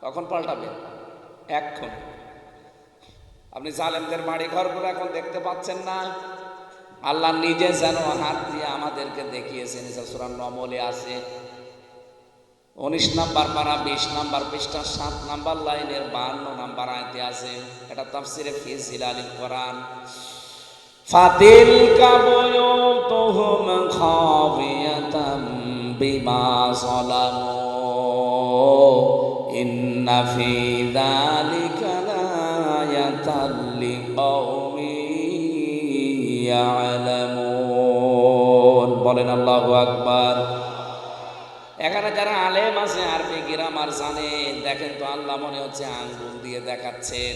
তখন পাল্টাবেন এখন আপনি জালেমদের বাড়ি ঘরগুলো এখন দেখতে পাচ্ছেন না। আল্লাহ নিজে যেন হাত দিয়ে আমাদেরকে দেখিয়েছেন। নমলে আছে। উনিশ নাম্বার পারা, বিশ নাম্বার পৃষ্ঠা, সাত নাম্বার লাইনের বাহান্ন নাম্বার আয়তে আছে। এটা তাফসিরে ফিজিল আলী কোরআন। ফাতিল কাবয় তোহম খাবিয়াতাম বিমা في ذلك لآية لقوم يعلمون বলেন আল্লাহু আকবার এখানে যারা আলেম আছে আরবি গ্রামার জানে দেখেন তো আল্লাহ মনে হচ্ছে আঙ্গুল দিয়ে দেখাচ্ছেন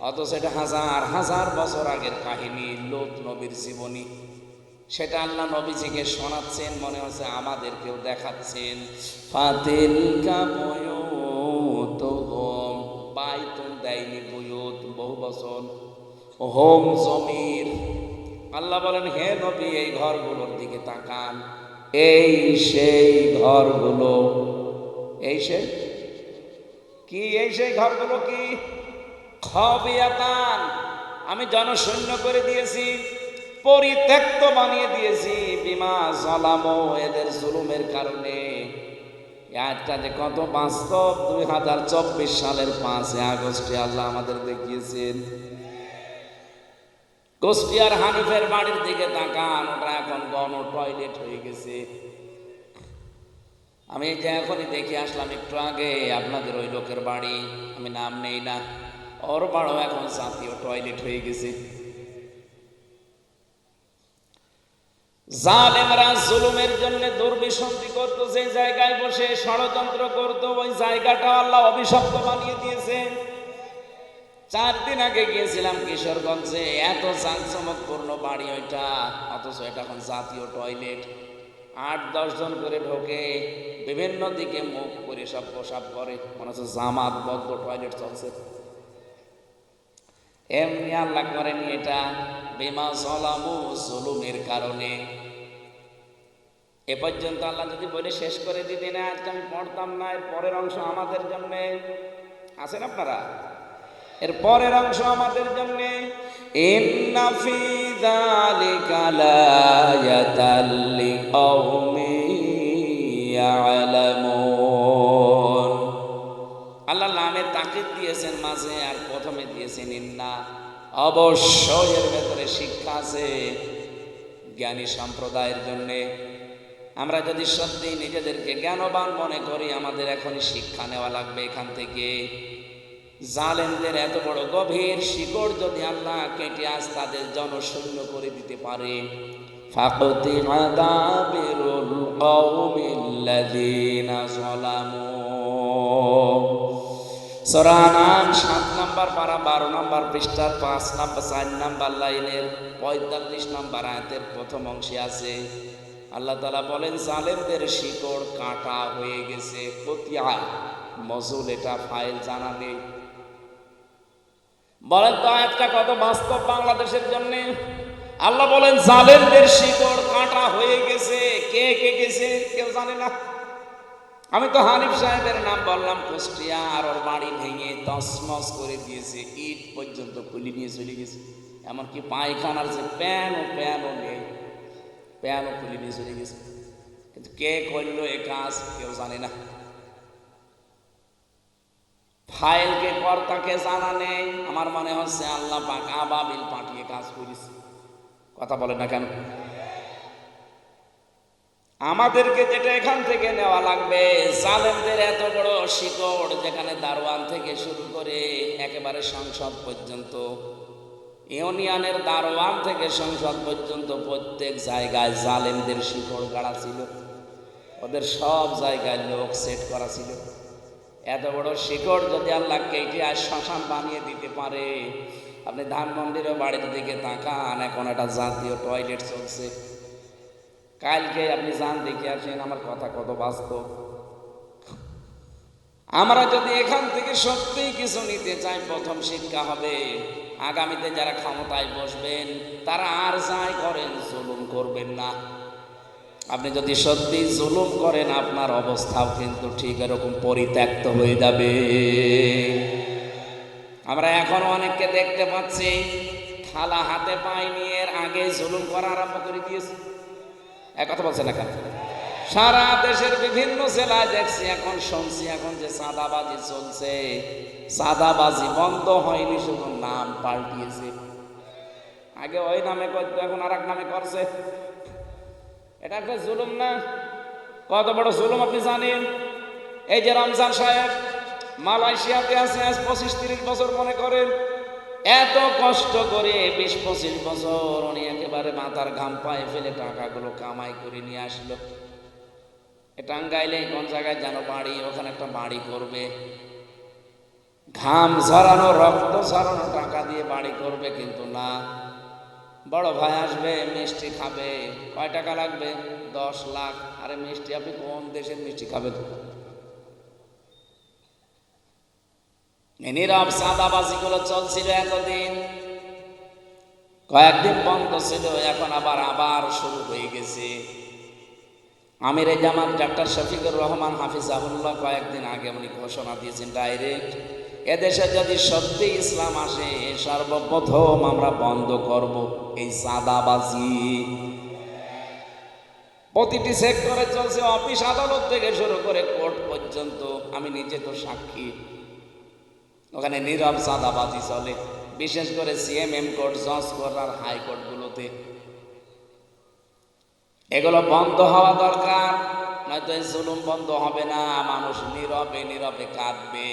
অথচ এটা হাজার হাজার বছর আগের কাহিনী লোক নবীর জীবনী সেটা আল্লাহ নবীজিকে শোনাচ্ছেন মনে হচ্ছে আমাদেরকেও দেখাচ্ছেন ফাতিল কাবয়ুত হোম বাইতুন দেয়নি বহু বছর হোম জমির। আল্লাহ বলেন, হে নবী, এই ঘরগুলোর দিকে তাকান। এই সেই ঘরগুলো। এই কি এই সেই ঘরগুলো কি? খবিয়াতান। আমি জনশূন্য করে দিয়েছি, পরিত্যক্ত বানিয়ে দিয়েছি। বিমা জলামো, এদের জুলুমের কারণে। একটা যে কত বাস্তব? দুই হাজার চব্বিশ সালের পাঁচই আগস্টে আল্লাহ আমাদের দেখিয়েছেন। কুষ্টিয়ার হানিফের বাড়ির দিকে তাকান ওটা এখন গণ টয়লেট হয়ে গেছে। আমি যে এখনই দেখে আসলাম একটু আগে, আপনাদের ওই লোকের বাড়ি, আমি নাম নেই না। ওর বাড়ো এখন জাতীয় টয়লেট হয়ে গেছে। জালেমরা জুলুমের জন্য দুর্বিসন্ধি করতো, যে জায়গায় বসে ষড়যন্ত্র করতো, ওই জায়গাটা আল্লাহ অভিশপ্ত বানিয়ে দিয়েছে। চার দিন আগে গিয়েছিলাম কিশোরগঞ্জে, এত চাঞ্চমকপূর্ণ বাড়ি ওইটা, অথচ এটা এখন জাতীয় টয়লেট। আট, দশ জন করে ঢোকে, বিভিন্ন দিকে মুখ করে সব প্রসাব করে মনে হচ্ছে জামাত বদ্ধ টয়লেট চলছে। এমনি আল্লাহ করেনি এটা, বেমা জলামু জুলুমের কারণে। এ পর্যন্ত আল্লাহ যদি বলে শেষ করে দিতেন আজকে আমি পড়তাম না, এর পরের অংশ আমাদের জন্য। আছেন আপনারা? এর পরের অংশ আমাদের জন্যে। আল্লাহ নামে তাকে দিয়েছেন মাঝে আর প্রথমে দিয়েছেন ইন্না। অবশ্যই এর ভেতরে শিক্ষা আছে জ্ঞানী সম্প্রদায়ের জন্যে। আমরা যদি সত্যি নিজেদেরকে জ্ঞানবান মনে করি, আমাদের এখনই শিক্ষা নেওয়া লাগবে এখান থেকে। জালেমদের এত বড় গভীর শিকড় যদি আল্লাহ কেটে আজ তাদের জনশূন্য করে দিতে পারে। সরানাম সাত নাম্বার পারা বারো নাম্বার পৃষ্ঠার পাঁচ নাম্বার, চার নাম্বার লাইনের পঁয়তাল্লিশ নাম্বার আয়াতের প্রথম অংশে আছে আল্লাহ তালা বলেন, জালেমদের শিকড় কাটা হয়ে গেছে কতিয়া মজুল এটা ফাইল জানা নেই। বলেন তো, আয়াতটা কত বাস্তব বাংলাদেশের জন্য? আল্লাহ বলেন, জালেমদের শিকড় কাটা হয়ে গেছে। কে কে গেছে? কেউ জানে না। আমি তো হানিফ সাহেবের নাম বললাম, কুষ্টিয়া, আর ওর বাড়ি ভেঙে তসমস করে দিয়েছে, ইট পর্যন্ত খুলে নিয়ে চলে গেছে। এমনকি পায়খানার যে প্যান ও প্যানও নেই। প্যানও খুলে নিয়ে চলে গেছে। কিন্তু কে করল এ কাজ কেউ জানে না। ফাইলকে কর্তাকে জানা নেই। আমার মনে হচ্ছে আল্লাহ পাক আবাবিল পাঠিয়ে কাজ করিস কথা বলে না কেন? আমাদেরকে যেটা এখান থেকে নেওয়া লাগবে, জালেমদের এত বড় শিকড় যেখানে দারোয়ান থেকে শুরু করে একেবারে সংসদ পর্যন্ত। ইউনিয়নের দারোয়ান থেকে সংসদ পর্যন্ত প্রত্যেক জায়গায় জালেমদের শিকড় গাড়া ছিল। ওদের সব জায়গায় লোক সেট করা ছিল। এত বড় শিকড় যদি আল্লাহ কেটে আর শ্মশান বানিয়ে দিতে পারে, আপনি ধানমন্দিরের বাড়ির দিকে তাকান, এখন একটা জাতীয় টয়লেট চলছে। কালকে আপনি যান, দেখে আসেন আমার কথা কত বাস্তব। আমরা যদি এখান থেকে সত্যিই কিছু নিতে চাই, প্রথম শিক্ষা হবে আগামীতে যারা ক্ষমতায় বসবেন, তারা আর যাই করেন, জুলুম করবেন না। আপনি যদি সত্যি জুলুম করেন, আপনার অবস্থাও কিন্তু ঠিক এরকম পরিত্যক্ত হয়ে যাবে। আমরা এখন অনেককে দেখতে পাচ্ছি, থালা হাতে পাই নিয়ে এর আগে জুলুম করা আরম্ভ করে দিয়েছে। এক কথা বলছেন না সারা দেশের বিভিন্ন জেলায় দেখছি, এখন শুনছি, এখন যে সাদাবাজি চলছে সাদাবাজি বন্ধ হয়নি, শুধু নাম পাল্টিয়েছে। আগে ওই নামে করতো, এখন আর নামে করছে। এটা একটা জুলুম না? কত বড় জুলুম আপনি জানেন? এই যে রমজান সাহেব, মালয়েশিয়াতে আছে আজ পঁচিশ তিরিশ বছর মনে করেন। এত কষ্ট করে বিশ পঁচিশ বছর উনি একেবারে মাথার ঘাম পায়ে ফেলে টাকাগুলো কামাই করে নিয়ে আসলো। টাঙ্গাইলে কোন জায়গায় যেন বাড়ি, ওখানে একটা বাড়ি করবে। ঘাম ঝরানো, রক্ত ঝরানো টাকা দিয়ে বাড়ি করবে কিন্তু না। বড় ভাই আসবে, মিষ্টি খাবে। কয় টাকা লাগবে? দশ লাখ। আরে মিষ্টি, আপনি কোন দেশের মিষ্টি খাবেন? নীরব সাদাবাজি গুলো চলছিল এতদিন। কয়েকদিন বন্ধ ছিল, এখন আবার আবার শুরু হয়ে গেছে। আমির জামান ডাক্তার শফিকুর রহমান হাফিজ হাফিজাহুল্লাহ কয়েকদিন আগে উনি ঘোষণা দিয়েছেন, ডাইরেক্ট এদেশে যদি সত্যি ইসলাম আসে, সর্বপ্রথম আমরা বন্ধ করব এই সাদাবাজি প্রতিটি সেক্টরে চলছে, অফিস আদালত থেকে শুরু করে কোর্ট পর্যন্ত। আমি নিজে তো সাক্ষী। ওখানে নীরব সাদাবাজি চলে, বিশেষ করে সিএমএম কোর্ট, জজ কোর্ট আর হাইকোর্টগুলোতে। এগুলো বন্ধ হওয়া দরকার। নয়তো এই জুলুম বন্ধ হবে না, মানুষ নীরবে নীরবে কাঁদবে।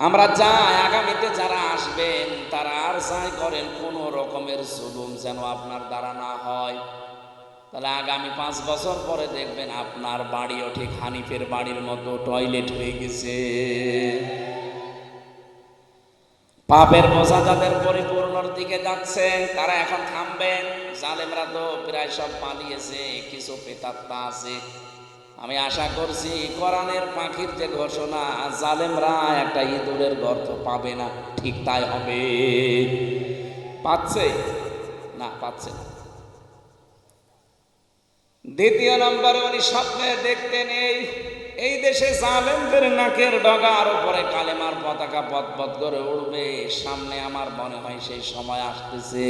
আমরা চাই আগামীতে যারা আসবেন, তারা আর চাই করেন, কোনো রকমের জুলুম যেন আপনার দ্বারা না হয়। তাহলে আগামী পাঁচ বছর পরে দেখবেন আপনার বাড়িও ঠিক হানিফের বাড়ির মতো টয়লেট হয়ে গেছে। পাপের বোঝা যাদের দিকে যাচ্ছে তারা এখন থামবেন। জালেমরা তো প্রায় সব পালিয়েছে, কিছু পেতাত্তা আছে। আমি আশা করছি কোরআনের পাখির যে ঘোষণা, জালেমরা একটা ইঁদুরের গর্ত পাবে না। ঠিক তাই হবে। পাচ্ছে? না পাচ্ছে না। দ্বিতীয় নম্বরে উনি স্বপ্নে দেখতেন এই এই দেশে জালেমদের নাকের ডগার উপরে কালেমার পতাকা পথ পথ করে উড়বে। সামনে আমার মনে হয় সেই সময় আসতেছে।